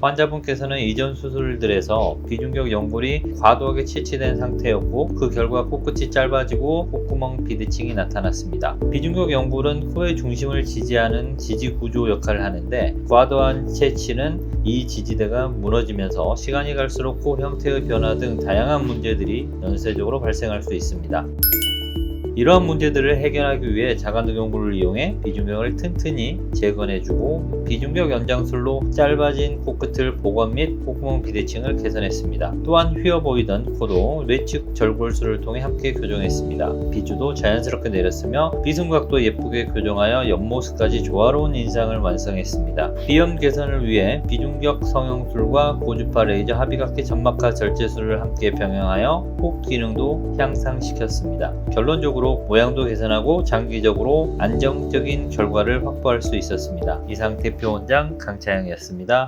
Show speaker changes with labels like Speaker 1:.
Speaker 1: 환자분께서는 이전 수술들에서 비중격 연골이 과도하게 채취된 상태였고 그 결과 코끝이 짧아지고 콧구멍 비대칭이 나타났습니다. 비중격 연골은 코의 중심을 지지하는 지지 구조 역할을 하는데 과도한 채취는 이 지지대가 무너지면서 시간이 갈수록 코 형태의 변화 등 다양한 문제들이 연쇄적으로 발생할 수 있습니다. 이러한 문제들을 해결하기 위해 연골을 이용해 비중격을 튼튼히 재건해주고 비중격 연장술로 짧아진 코끝을 보건 및 콧구멍 비대칭을 개선했습니다. 또한 휘어 보이던 코도 뇌측 절골술을 통해 함께 교정했습니다. 비주도 자연스럽게 내렸으며 비승각도 예쁘게 교정하여 옆모습까지 조화로운 인상을 완성했습니다. 비염 개선을 위해 비중격 성형술과 고주파 레이저 합의각계 점막하 절제술을 함께 병행하여 코 기능도 향상시켰습니다. 결론적으 로 모양도 개선하고 장기적으로 안정적인 결과를 확보할 수 있었습니다. 이상 대표 원장 강차영이었습니다.